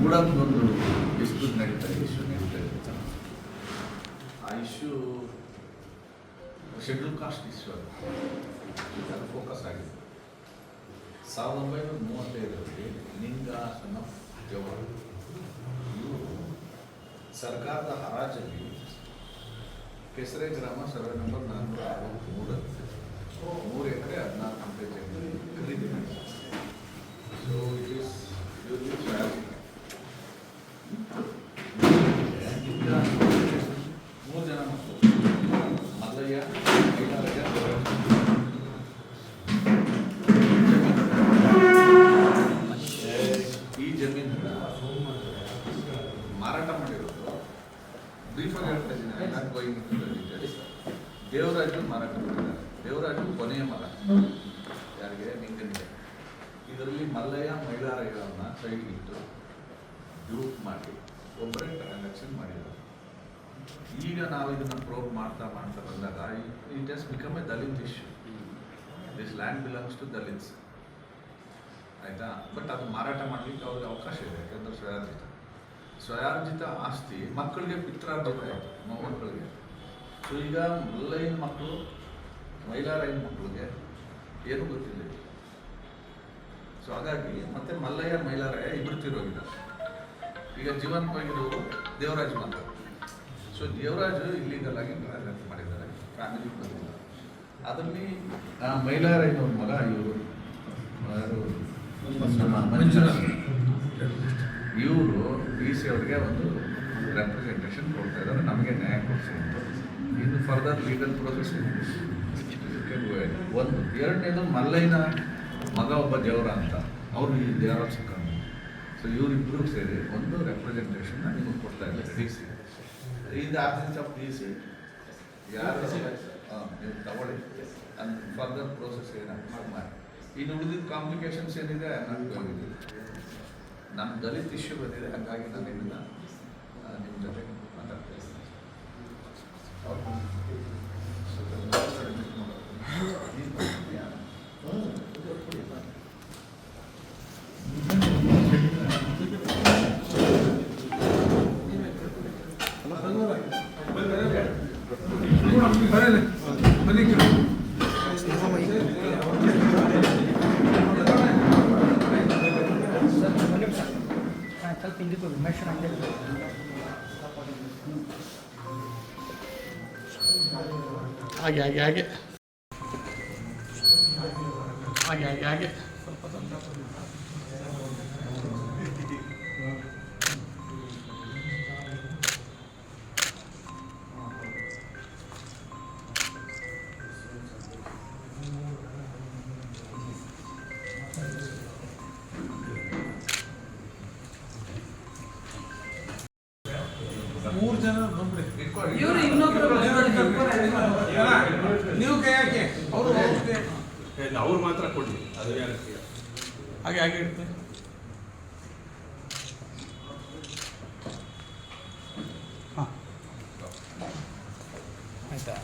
ಮೂಡಂಗೊಂದು ಎಷ್ಟು ನಡೀತಾ ಇದೆ ಇಶ್ಯೂ ನಡೀತಾ ಇದೆ ಆ ಇಶ್ಯೂ ಶೆಡ್ಯೂಲ್ ಕಾಸ್ಟ್ ಇಶ್ಯೂ ಅದು ಫೋಕಸ್ ಆಗಿದೆ. ಸಾವಿರದ ಒಂಬೈನೂರ ಮೂವತ್ತೈದರಲ್ಲಿ ನಿಂಗಾಸನ ಜವಾಹರ್ ಇವರು ಸರ್ಕಾರದ ಹರಾಜಲ್ಲಿ ಕೆಸರೆ ಗ್ರಾಮ ಸರ್ವೆ ನಂಬರ್ ನಾನ್ನೂರ ಅರವತ್ತ್ಮೂರಲ್ಲಿ ಮೂರು ಎಕರೆ ಹದಿನಾಲ್ಕು ಗಂಟೆ ಜಮೀನು ಖರೀದಿ ಮಾಡಿದ್ದಾರೆ. ಸೊ ಜಮೀನನ್ನ ಮಾರಾಟ ಮಾಡಿರೋದು. ಬ್ರೀಫಾಗಿ ಹೇಳ್ತಾ ಇದ್ದೀನಿ. Not going details. ದೇವರಾಜು ಮಾರಾಟ ಮಾಡಿದ್ದಾರೆ. ದೇವರಾಜು ಕೊನೆಯ ಮರ ಯಾರಿಗೆ? ನಿಂಗನಿಗೆ. ಇದರಲ್ಲಿ ಮಲ್ಲಯ್ಯ ಮೈಲಾರಯ್ಯರನ್ನ ಸೈಡ್ಗಿಟ್ಟು ಗ್ರೂಪ್ ಮಾಡಿ, ಒಬ್ಬರೇ ಟ್ರಾನ್ಸಾಕ್ಷನ್ ಮಾಡಿದ್ದಾರೆ ಈಗ ನಾವು ಇದನ್ನು ಪ್ರೋವ್ ಮಾಡ್ತಾ ಮಾಡ್ತಾ ಬಂದಾಗ it has become a Dalit issue this land belongs to Dalits ಆಯ್ತಾ? ಬಟ್ ಅದು ಮಾರಾಟ ಮಾಡಲಿಕ್ಕೆ ಅವ್ರಿಗೆ ಅವಕಾಶ ಇದೆ, ಯಾಕಂದ್ರೆ ಸ್ವಯಾರ್ಜಿತ. ಸ್ವಯಾರ್ಜಿತ ಆಸ್ತಿ ಮಕ್ಕಳಿಗೆ ಪಿತ್ರಾರ್ಜಿತ ಆಯಿತು ಮಕ್ಕಳಿಗೆ ಸೊ ಈಗ ಮಲ್ಲಯ್ಯನ ಮಕ್ಕಳು, ಮೈಲಾರಯ್ಯನ ಮಕ್ಕಳಿಗೆ ಏನು ಗೊತ್ತಿಲ್ಲ ಸೊ ಹಾಗಾಗಿ ಮತ್ತೆ ಮಲ್ಲಯ್ಯ, ಮೈಲಾರಯ್ಯ ಇಬ್ಬರು ಈಗ ಜೀವಂತವಾಗಿರೋರು ದೇವರಾಜ್ ಮಾತ್ರ. ಸೊ ದೇವರಾಜು ಇಲ್ಲಿಗಲ್ ಆಗಿ ಮಾಡಿದ್ದಾರೆ ಫ್ಯಾಮಿಲಿ ಬಂದಿಲ್ಲ ಅದರಲ್ಲಿ ಮೈಲಾರಯ್ಯನವ್ರ ಮಗ ಇವರು. ಮಂಜುನಾಥ್. ಇವರು ಡಿ ಸಿ ಅವ್ರಿಗೆ ಒಂದು ರೆಪ್ರೆಸೆಂಟೇಷನ್ ಕೊಡ್ತಾ ಇದ್ದಾರೆ. ನಮಗೆ ನ್ಯಾಯ ಕೊಡಿಸಿ ಅಂತ. ಇನ್ನು ಫರ್ದರ್ ಲೀಗಲ್ ಪ್ರೊಸೆಸ್ ಒಂದು ಎರಡನೇದು ಮಲ್ಲಯ್ಯನ ಮಗ ಒಬ್ಬ ದೇವರ ಅಂತ. ಅವರು ಈ ದೇವರ ಸುಖ ಸೊ ಇವರಿಬ್ಬರು ಸೇರಿ ಒಂದು ರೆಪ್ರೆಸೆಂಟೇಷನ್ನ ನಿಮಗೆ ಕೊಡ್ತಾ ಇದ್ದಾರೆ ಡಿ ಸಿ. ಇದು ಆಬ್ಸೆನ್ಸ್ ಆಫ್ ಡಿ ಸಿ. ಯಾರು? ಹಾಂ ನೀವು ತಗೊಳ್ಳಿ. ಅಂಡ್ ಫರ್ದರ್ ಪ್ರೋಸೆಸ್ ಏನಾಗ್ತದೆ ಮಾಡಿ. ಇನ್ನು ಉಳಿದಿದ್ದ ಕಾಂಪ್ಲಿಕೇಶನ್ಸ್ ಏನಿದೆ ನನಗೆ ಹೋಗಿದೆ ನಮ್ಮ ದಲಿತ್ ಇಶ್ಯೂ ಬಂದಿದೆ ಹಾಗಾಗಿ ನಾನು ಇದನ್ನ ಆ, ನಿಮ್ಮ ಜೊತೆ ಮಾತಾಡ್ತಾ ಇದ್ದೀನಿ ಸ್ವಲ್ಪ ಹೋಗಿ ಮೆಷರ್ ಹಂಗೆ ಹಾಗೆ ಹಾಗೆ ಹಾಗೆ ಹಾಗೆ ಹಾಗೆ ಹಾಗೆ ಸ್ವಲ್ಪ ಮೂರು ಜನ ಬಂದ್ರಿ ಇವರು ಇನ್ನೊಬ್ರು ನೀವು ಕೈ ಹಾಕಿ. ಅವರು ಅವ್ರು ಮಾತ್ರ ಕೊಡಿ. ಅದು ಹಾಗೆ ಹಾಗೆ ಇರುತ್ತೆ. ಆಯ್ತಾ?